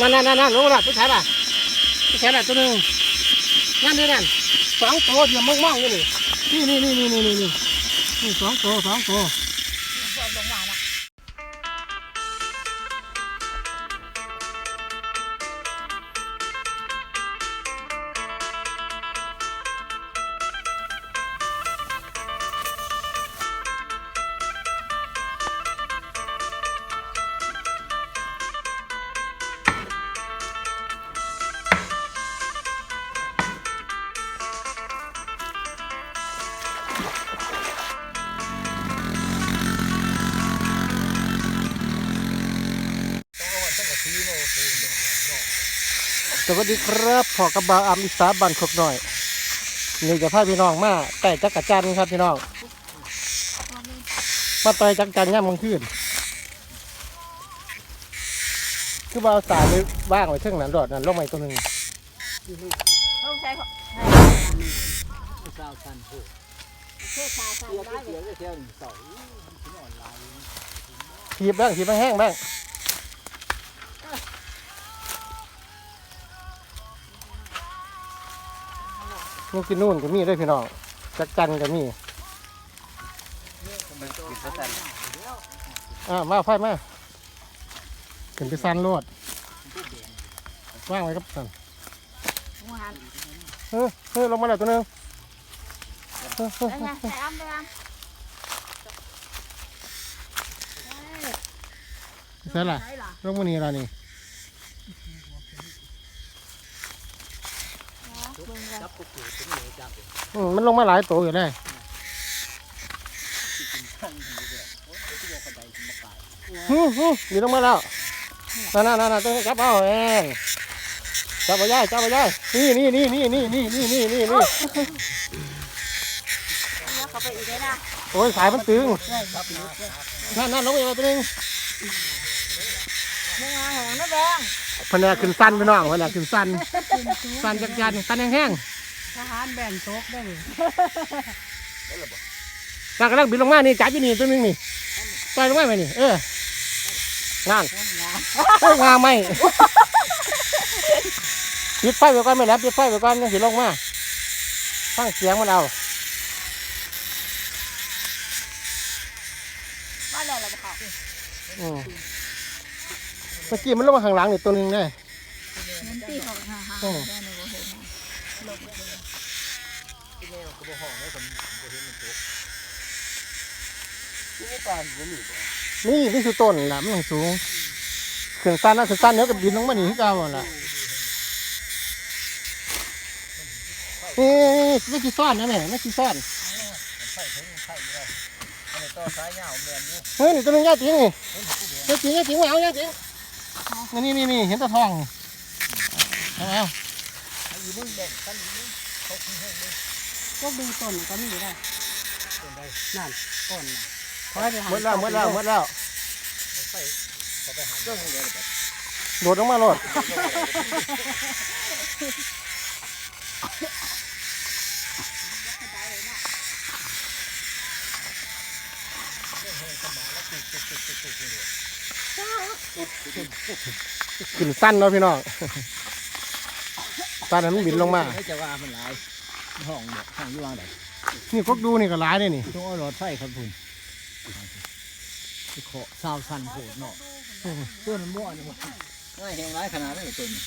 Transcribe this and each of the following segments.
นั่นนั่นนั่นลงมาละผู้ชายละผู้ชายละตัวหนึ่งนั่นนี่นั่นสองตัวเดียวมองๆอยู่นี่นี่นี่นี่นี่นี่นี่สองตัวสองตัว วัสดีครับพอกระบาอามอิสาบันคกหน่อยนี่จะพาพี่น้องมาไก่จักรจันครับพี่น้องมาต่อยจักรจันย่ำกลางคืนคือว่าเอาสายไปว่างไว้เท่งนั้นรอดนั่นลงมาอีกตัวหนึ่งต้องใช้สาวสันโหเชือกขาสั่นเสียได้เสียเสียหนึ่งเสาถึงอ่อนลายถีบบ้างถีบมาแห้งบ้าง นี่กินนู่นก็มีด้วยพี่น้องจักจันก็มีมันนสันอ่ามาไฟมาขึ้นไปซันโลดว่างไว้ครับสันเฮ้ยเฮ้ยลงมาแล้วตัวหนึงเฮ้ยเฮ้ยเฮ้ยไงใส่อ้ำได้อ้ำใช่ล่ะลงมานี่ละนี่ จับกุ๊กกุ๊กถึงเหนื อจับอืมมันลงมาหลายตัวอยู่เลยขั้นถึงเลยโอ้ยที่บอกกระไดถึงมาตายฮึฮึอยู่ลงมาแล้วนั่นนั่นนั่นตัวนี้จับเอาเองจับไปย่ายจับไปย่ายนี่นี่นี่นี่นี่นี่นี่นี่นี่นี่เนี่ยเขาไปอีกได้นะโอ้ยสายมันตึงจับปีกนั่นนั่นลงไปอีกตัวหนึงมึงมาแหงนะแบงแผนกขึ้นสั้นพี่น้องแผนกขึ้นสั้นสั้นจักรจันทร์สั้นแห้ง ทหารแบ่งโต๊ะได้เลยๆนั่นกำลังบินลงมานี่จับอยู่นี่ตัวหนึงนี่ปล่อยลงมาไหมนี่ เอองานโอ้ยงาไม่ปิดไฟไว้ก่อนไม่แล้วปิดไฟไว้ก่อนยังสิลงมาฟังเสียงมันเอาว่าแล้วเราเขาอืมเมื่อกี้มันลงมาข้างหลังนี่ตัวหนึงเลยเงินตีเขาหาหา บอกห้องแล้วผมก็เห็นมันตกนี่ปลานผมอยู่นี่นี่คือต้นแหละมันสูงเขึ้นสั้นนะเขึ้นสั้นเดี๋ยก็บินลงมาหนีที่เก่าหั่นล่ะนี่ไม่กี่ซ่อนนะแม่ไม่กี่ซ่อนไฟถึงไฟอยู่แล้วอันนี้ต่อสายยาวแมนอยู่เฮ้ยนี่ตัวนึงย่าจริงนี่ย่าจริงย่าจริงไม่เอาย่าจริงนี่นี่นี่เห็นตะทองเอาเอาอยู่มึงแบ่งกันอยู่มึงเขาขึ้นให้มึง ก็ดูต้นก็มีได้เป็นไดนั่นต้นน่ะหมดแล้วหมดแล้วหมดแล้วไฟเขาไปหันเรื่องเลยแบบโดดลงมาโลดขึ้นสั้นเนาะพี่น้องตอนนั้นมันบินลงมาไม่จะว่ามันหลาย ห้องแบบห้องอยู่วางไหนนี่พวกดูนี่ก็ร้ายเลยนี่ต้องเอาหลอดไฟครับคุณขอสาวสันโหดเนาะตัวมันมั่วนี่มันง่ายแหงร้ายขนาดนี้ตัวนี้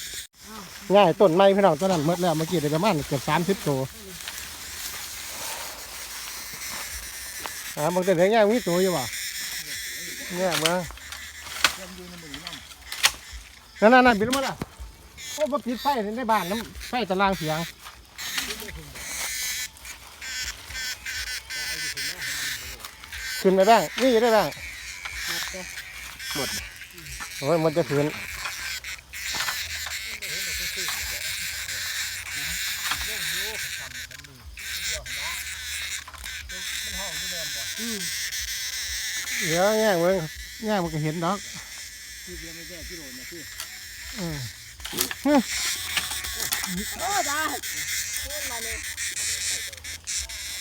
ง่ายต้นไม้พี่น้องต้นนั้นหมดแล้วเมื่อกี้ได้ประมาณเกือบสามสิบตัวอ่าบางแต่ไหนง่ายมีตัวอยู่ป่ะเนี่ยมานั่นนั่นนั่นบินลงมาละโอ้มาปิดไฟในบ้านน้ำไฟตารางเสียง ขึ้นไปบ้างนี่ได้บ้างหมดโอ้ยมันจะขืนเดี๋ยวแง่เว้ยแง่มันก็เห็นดอกที่เดียวไม่แก้ที่โดนนะพี่อืมโอ้ได้ขึ้นมาเลย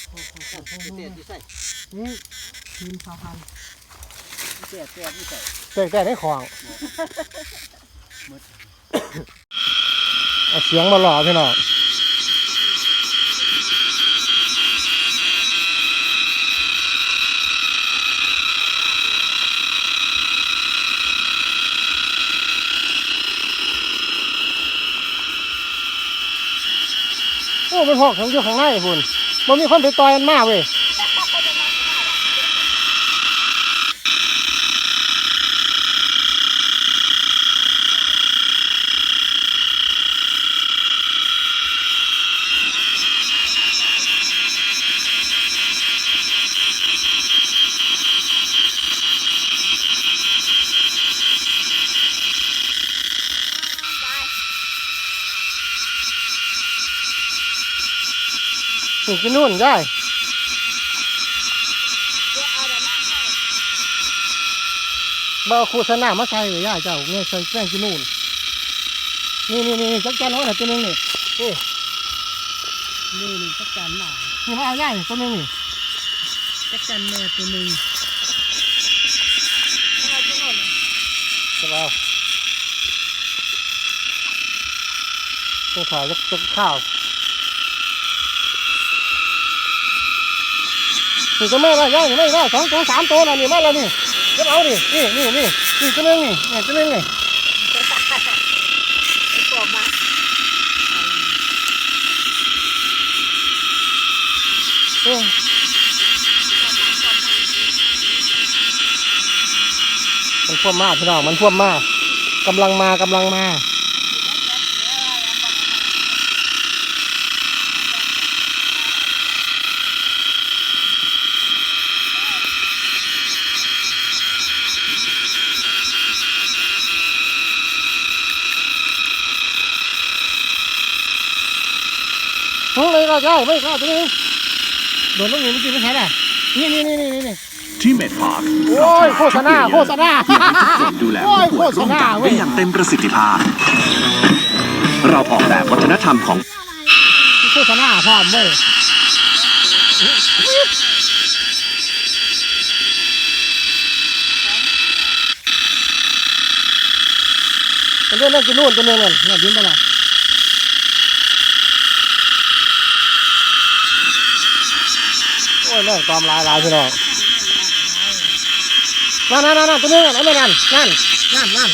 เสียที่ใส่ นี่ทีมสาวพันเสียเสียที่ใส่แต่แต่ได้ของ เอาเสียงมาหล่อพี่น้องโอ้มันหอกทั้งอยู่ข้างในคุณมันมีคนไปต่อยมันมาเว้ย นี่กินนู่นได้เดี๋ยวเอาเดี๋ยวนั่งให้เบาโฆษณามาใส่เลยย่าเจ้าเนี่ยใส่แป้งกินนู่นนี่นี่นี่จักจันเอาหน่อยตัวหนึงนี่นี่นี่หนึ่งจักจันหน่อยนี่มาเอาย่าตัวหนึงนี่จักจันแม่ตัวหนึ่งเอาที่โน่นจะเอาตัวขาวจักจักข้าว นี่ก็แม่ละย่านี่ไม่ได้สองตัวสามตัวนะนี่มาแล้วนี่จะเอาดินี่นี่นี่นี่ตัวนึงนี่นี่ตัวนึงนี้มันพ่วมมากพี่น้องมันพ่วมมากกำลังมากำลังมา ทั้งเลยก็ได้ไม่ก็ตัวนึงโดนลูกหนูเมื่อกี้ไม่ใช่ไหมนี่นี่นี่นี่นี่ที่เมดพาร์คโอ้ยโฆษณาโฆษณาดูแลโอ้ยผู้ป่วยร่วมกันโฆษณาเว้ยได้อย่างเต็มประสิทธิภาพ เราออกแบบวัฒนธรรมของโฆษณาพร้อมเว้ยมันเรื่องเล่นกินนู่นตัวนึงนั่นเนี่ยดิ้นไปละโอ้ย แม่งตอมลายลายพี่น้องนั่นนั่นนั่นตัวนึงนั่นนั่นนั่นนั่นนั่น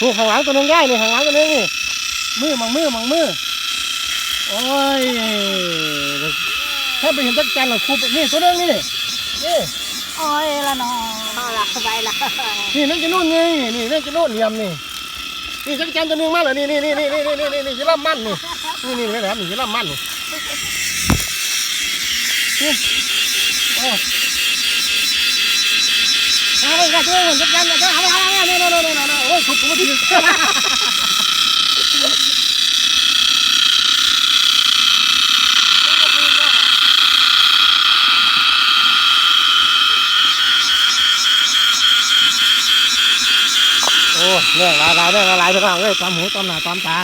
นั่น Ừ, cúp ao cúp ao นี่ hàng láng tôi nâng gai này hàng láng tôi nâng này mưa bằng mưa bằng mưa ôi ถ้าไปเห็นจักจันทร์ล่ะครูนี่ตัวนึงนี่นี่โอ้ยละน้องเอาละสบายละนี่นั่นจะนู่นนี่นี่นั่นจะนู่นเหลี่ยมนี่นี่จักจันทร์ตัวนึงมาเลยนี่นี่นี่นี่นี่นี่นี่นี่จะล่ำมันนี่นี่นี่ไม่แหลมนี่จะล่ำมันนี่นี่โอ้ เรื่องราวๆเรื่องอะไรพี่น้องเอ้ยตามหูตามหน้าตามตา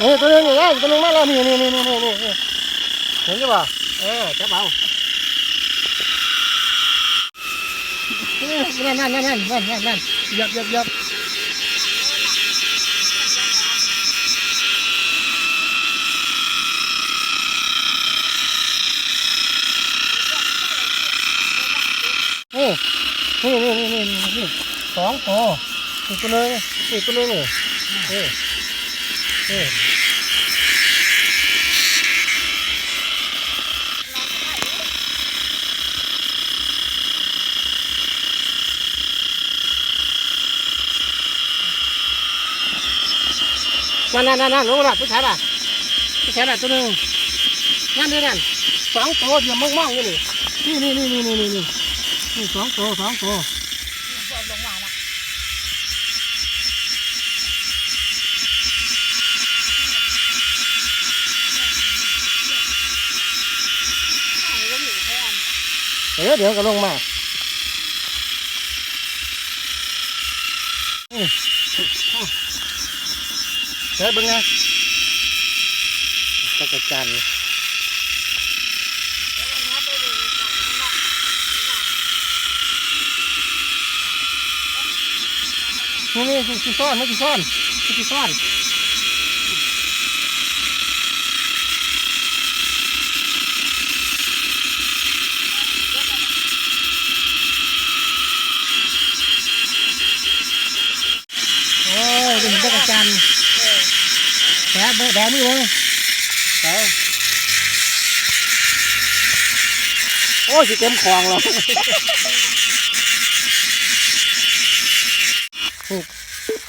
นี่ตัวนึงนี่ได้ตัวนึงมาแล้วนี่นี่นี่นี่นี่เห็นใช่ป่ะเออจับเอานั่นนั่นนั่นนั่นนั่นนั่นยับยับยับนี่นี่นี่นี่นี่นี่สองตัวอีกตัวนึงอีกตัวนึงนี่เออเออนั่ นั่นนั่นนั่นลงละผู้ชายป่ะผู้ชายป่ะตัวหนึ่งนั่นนี่นั่นสองตัวเดี๋ยวมองๆอยู่นี่นี่นี่นี่นี่นี่นี่นี่สองตัวสองตัวพวกลงมาละเดี๋ยวเดี๋ยวก็ลงมาอืม เฮ้ยเบิ้งไงจักรจันนี่นี่คือซ่อนนี่คือซ่อนนี่คือซ่อนโอ้ยเห็นตะกะจัน แผลแผลมือเลยแผลโอ้ยสิเต็มคลองแล้ว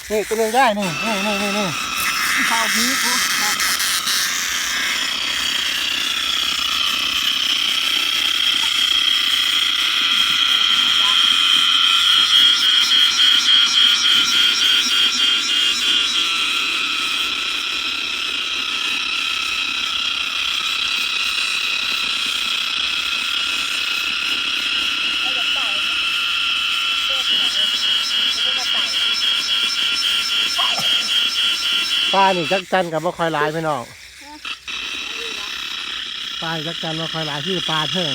นี่ตัวหนึงได้นี่นี่นี่นี่นี่ข้าวพี ปลานี่จักจันกับบ่คอยหลายพี่น้องปลานี่จักจันบ่คอยหลายที่ปลาเทิง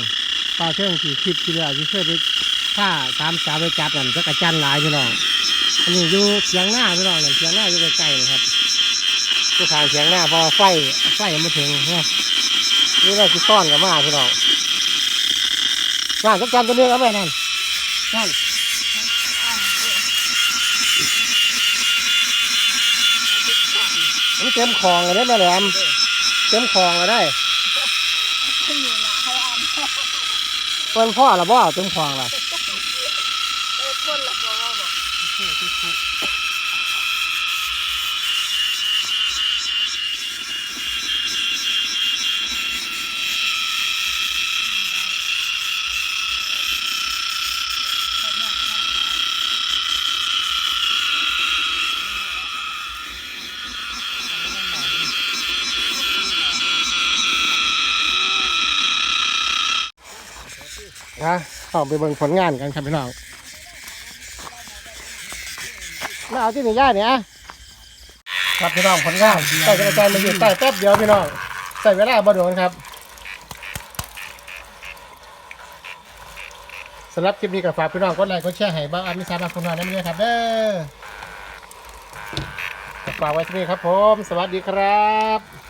ปลาเทิงที่คลิปที่แล้วที่เคยไปถ้าตามสาวไปจับนั่นจักจันหลายพี่น้องอันนี้อยู่เสียงหน้าพี่น้องนั่นเสียงหน้าอยู่ใกล้ๆนะครับอยู่ทางเสียงหน้าพอไฟไฟยังไม่ถึงนี่ยนี่เราคือซ่อนกับมาพี่น้องนั่นจักจันตัวนึงเอาไปนั่นนั่น มันเต็มคลองเลยได้แม่แหลมเต็มคลองเลยได้ขึ้นอยู่ละให้อันเปิ้นพ่อละบ่เต็มคลองละเออคนละบอกว่าบอก นะ เอาไปเบิ่งผลงานกันครับพี่น้องมาเอาที่นี่ย่าเนี่ยครับพี่น้องผลงานใส่กระจายมาอยู่ใต้แป๊บเดียวพี่น้องใส่เวลาบ่โดนครับสำหรับคลิปนี้ก็ฝากพี่น้องกดไลค์กดแชร์ให้บ้างอามิสาบางคุณน้อยนั่นด้วยครับเด้อฝากไว้ที่นี่ครับผม สวัสดีครับ